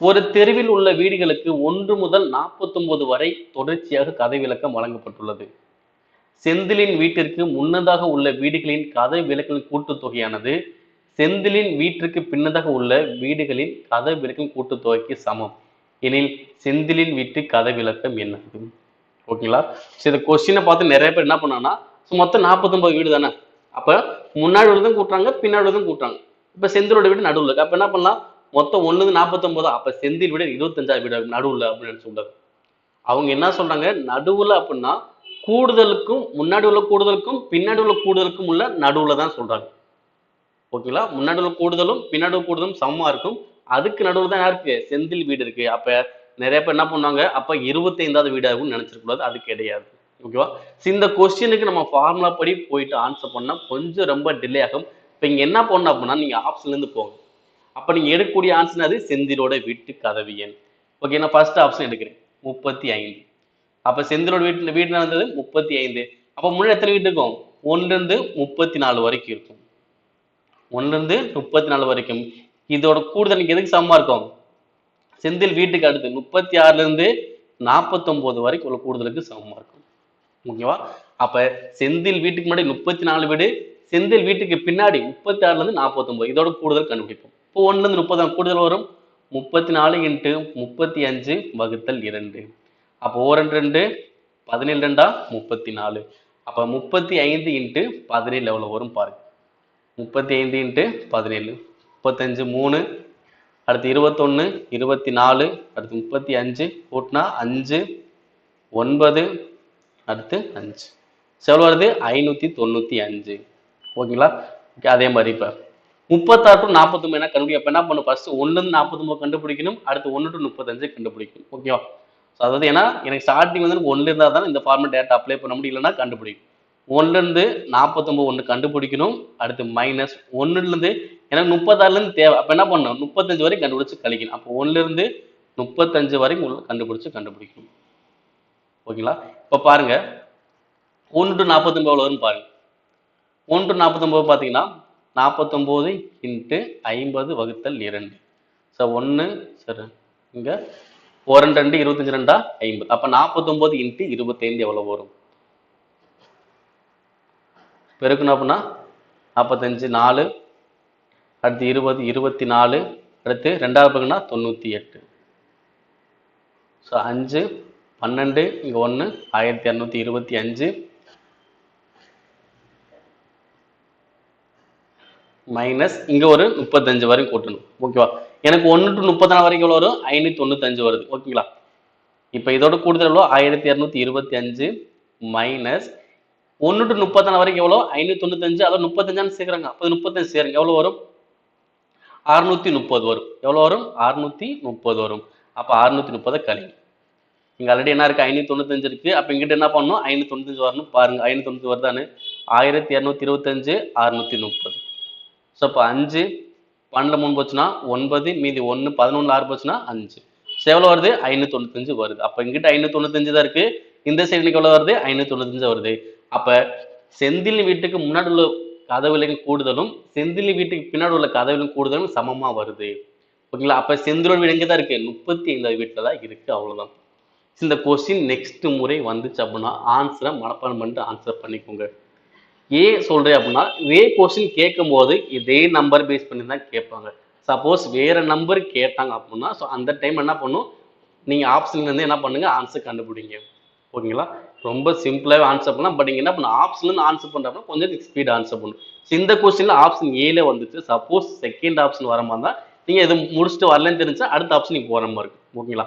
ஒரு தெருவில் உள்ள வீடுகளுக்கு ஒன்று முதல் 49 வரை தொடர்ச்சியாக கதை விளக்கம் வழங்கப்பட்டுள்ளது. செந்திலின் வீட்டிற்கு முன்னதாக உள்ள வீடுகளின் கதை விளக்கின் கூட்டுத்தொகையானது செந்திலின் வீட்டிற்கு பின்னதாக உள்ள வீடுகளின் கதை விளக்கின் கூட்டுத்தொகைக்கு சமம். எனில் செந்திலின் வீட்டு கதை விளக்கம் என்னது? ஓகேங்களா சரி இந்த கொஸ்டினை பார்த்து நிறைய பேர் என்ன பண்ணாங்கன்னா மொத்தம் 49 வீடு தானே? அப்போ முன்னாடி உள்ளதும் கூட்டுறாங்க பின்னாடி உள்ளதும் கூட்டுறாங்க. இப்போ செந்திலோட வீடு நடுவில் இருக்கு. என்ன பண்ணலாம்? மொத்தம் ஒண்ணுது நாற்பத்தொன்பதா அப்ப செந்தில் வீடு இருபத்தஞ்சாவது வீடு நடுவுல அப்படின்னு சொல்றாரு அவங்க என்ன சொல்றாங்க? நடுவுல அப்படின்னா கூடுதலுக்கும் முன்னாடி உள்ள கூடுதலுக்கும் பின்னாடி உள்ள கூடுதலுக்கும் உள்ள நடுவுல தான் சொல்றாங்க. ஓகேங்களா முன்னாடி உள்ள கூடுதலும் பின்னாடி உள்ள கூடுதலும் சமமா இருக்கும். அதுக்கு நடுவுல தான் இருக்கு செந்தில் வீடு இருக்கு. அப்ப நிறைய பேர் என்ன பண்ணுவாங்க? அப்ப இருபத்தைந்தாவது வீடு ஆகும்னு நினைச்சிருக்கூடாது அது கிடையாது. ஓகேவா இந்த கொஸ்டினுக்கு நம்ம ஃபார்முலா படி போயிட்டு ஆன்சர் பண்ணா கொஞ்சம் ரொம்ப டிலே ஆகும். இப்போ இங்க என்ன பண்ணணும் அப்படின்னா நீங்க ஆப்ஷன்ல இருந்து போங்க. அப்ப நீங்க எடுக்கக்கூடிய ஆன்சர் அது செந்திலோட வீட்டு கதவு எண். ஓகே நான் ஃபர்ஸ்ட் ஆப்ஷன் எடுக்கிறேன். முப்பத்தி ஐந்து. அப்ப செந்திலோட வீட்டு வீடு நடந்தது முப்பத்தி ஐந்து. அப்ப முன்னாடி எத்தனை வீடு இருக்கும்? ஒண்ணுல இருந்து முப்பத்தி நாலு வரைக்கும் இருக்கும். ஒன்று இருந்து முப்பத்தி நாலு வரைக்கும். இதோட கூடுதல் எதுக்கு சமமா இருக்கும்? செந்தில் வீட்டுக்கு அடுத்து முப்பத்தி ஆறுல இருந்து வரைக்கும் உள்ள கூடுதலுக்கு சமமா இருக்கும். ஓகேவா அப்ப செந்தில் வீட்டுக்கு முன்னாடி முப்பத்தி நாலு வீடு செந்தில் வீட்டுக்கு பின்னாடி முப்பத்தி ஆறுல இருந்து இதோட கூடுதல் கண்டுபிடிப்போம். இப்போ ஒன்றுலேருந்து முப்பது கூடுதல் வரும். முப்பத்தி நாலு இன்ட்டு முப்பத்தி அஞ்சு வகுத்தல் இரண்டு. அப்போ ஓரண்டு ரெண்டு பதினேழு ரெண்டா முப்பத்தி நாலு. அப்போ முப்பத்தி ஐந்து இன்ட்டு பதினேழு எவ்வளோ வரும் பாருங்க. முப்பத்தி ஐந்து இன்ட்டு பதினேழு. முப்பத்தஞ்சு மூணு அடுத்து இருபத்தொன்னு இருபத்தி நாலு அடுத்து முப்பத்தி அஞ்சு கூட்டினா அஞ்சு ஒன்பது அடுத்து அஞ்சு. செவ்வளோ வருது? ஐநூற்றி தொண்ணூற்றி அஞ்சு. ஓகேங்களா? ஓகே அதே மாதிரி இப்போ. முப்பத்தாறு டு நாற்பத்தொம்பது என்ன கண்டுபிடிக்கும் அப்போ என்ன பண்ணும் ஃபர்ஸ்ட் ஒன்றுலேருந்து இருந்து நாற்பத்தொம்பது கண்டுபிடிக்கணும். அடுத்து ஒன்று டு முப்பத்தஞ்சு கண்டுபிடிக்கணும். ஓகேவா ஸோ அதாவது ஏன்னா எனக்கு ஸ்டார்டிங் வந்து ஒன்று இருந்தால் தான் இந்த ஃபார்மெட் டேட்டா அப்ளை பண்ண முடியலன்னா கண்டுபிடிக்கும். ஒன்றுலேருந்து இருந்து நாற்பத்தொம்பது ஒன்று கண்டுபிடிக்கணும். அடுத்து மைனஸ் ஒன்றுலேருந்து எனக்கு முப்பத்தாறுலேருந்து தேவை. அப்போ என்ன பண்ணணும்? முப்பத்தஞ்சு வரைக்கும் கண்டுபிடிச்சு கழிக்கணும். அப்போ ஒன்றுலேருந்து முப்பத்தஞ்சு வரைக்கும் உள்ள கண்டுபிடிச்சு கண்டுபிடிக்கணும். ஓகேங்களா இப்போ பாருங்க. ஒன்று டு நாற்பத்தொம்பது எவ்வளோ வரும்னு ஒன்று டு நாற்பத்தொம்பது பார்த்தீங்கன்னா நாற்பத்தொம்போது இன்ட்டு ஐம்பது வகுத்தல் இரண்டு. ஸோ ஒன்று சரி இங்கே ஒரு ரெண்டு ரெண்டு இருபத்தஞ்சு ரெண்டா ஐம்பது. அப்போ நாற்பத்தொம்போது இன்ட்டு இருபத்தைந்து எவ்வளவு வரும்? பெருக்கணும் அப்படின்னா நாற்பத்தஞ்சு நாலு அடுத்து இருபது இருபத்தி நாலு அடுத்து ரெண்டாவது பக்கம்னா தொண்ணூற்றி எட்டு ஸோ அஞ்சு பன்னெண்டு இங்கே ஒன்று ஆயிரத்தி இரநூத்தி இருபத்தி அஞ்சு மைனஸ் இங்கே ஒரு முப்பத்தஞ்சு வரையும் கூட்டணும் ஓகேவா எனக்கு ஒன்று டு முப்பத்தி வரைக்கும் எவ்வளோ வரும்? ஐநூற்றி தொண்ணூத்தஞ்சு வருது. ஓகேங்களா இப்போ இதோட கூடுதல் எவ்வளோ ஆயிரத்தி இரநூத்தி இருபத்தி அஞ்சு மைனஸ் ஒன்று டு முப்பத்தாறு வரைக்கும் எவ்வளோ ஐநூற்றி தொண்ணூத்தஞ்சு அதாவது முப்பத்தஞ்சான்னு சேர்க்குறாங்க. அப்போ முப்பத்தஞ்சு சேருங்க. எவ்வளோ வரும்? அறுநூத்தி முப்பது வரும். எவ்வளோ வரும்? அறுநூத்தி முப்பது வரும். அப்போ அறுநூத்தி முப்பதை கழிங்க. இங்கே ஆல்ரெடி என்ன இருக்கு? ஐநூத்தி தொண்ணூத்தஞ்சு இருக்கு. அப்போ இங்கிட்ட என்ன பண்ணணும்? ஐநூத்தி தொண்ணூத்தஞ்சு வரணும். பாருங்க ஐநூத்தி தொண்ணூத்தி வருதானு ஆயிரத்தி இரநூத்தி இருபத்தஞ்சு அறுநூத்தி முப்பது. ஸோ இப்போ அஞ்சு பன்னெண்டு மூணு போச்சுன்னா ஒன்பது மீதி ஒன்று பதினொன்று ஆறு போச்சுன்னா அஞ்சு. ஸோ எவ்வளோ வருது? ஐநூற்றி தொண்ணூத்தஞ்சு வருது. அப்போ இங்கிட்ட ஐநூற்றி தொண்ணூத்தஞ்சு தான் இருக்குது இந்த சைடு எவ்வளோ வருது? ஐநூற்றி தொண்ணூத்தஞ்சு வருது. அப்போ செந்தில் வீட்டுக்கு முன்னாடி உள்ள கதவுலையும் கூடுதலும் செந்தில் வீட்டுக்கு பின்னாடி உள்ள கதவுலையும் கூடுதலும் சமமாக வருது. ஓகேங்களா? அப்போ செந்திலோட வீடு இங்கே தான் இருக்குது முப்பத்தி ஐந்தாவது வீட்டில் தான் இருக்குது அவ்வளோதான் இந்த கொஸ்டின் நெக்ஸ்ட் முறை வந்துச்சு அப்படின்னா ஆன்சரை மனப்பாடம் பண்ணிட்டு ஆன்சர் பண்ணிக்கோங்க. ஏன் சொல்கிறேன் அப்படின்னா இதே கொஸ்டின் கேட்கும் போது இதே நம்பர் பேஸ் பண்ணி தான் கேட்பாங்க. சப்போஸ் வேறு நம்பர் கேட்டாங்க அப்படின்னா ஸோ அந்த டைம் என்ன பண்ணும்? நீங்கள் ஆப்ஷன்லேருந்து என்ன பண்ணுங்கள் ஆன்சர் கண்டுபிடிங்க. ஓகேங்களா? ரொம்ப சிம்பிளாகவே ஆன்சர் பண்ணலாம். பட் நீங்கள் என்ன பண்ண ஆப்ஷன்லேருந்து ஆன்சர் பண்றப்ப கொஞ்சம் ஸ்பீட் ஆன்சர் பண்ணும் இந்த கொஸ்டினில் ஆப்ஷன் ஏல வந்துச்சு. சப்போஸ் செகண்ட் ஆப்ஷன் வர மாதிரி தான் நீங்கள் இது முடிச்சுட்டு வரலன்னு தெரிஞ்சா அடுத்த ஆப்ஷன் நீங்கள் போகிற மாதிரி இருக்கும். ஓகேங்களா?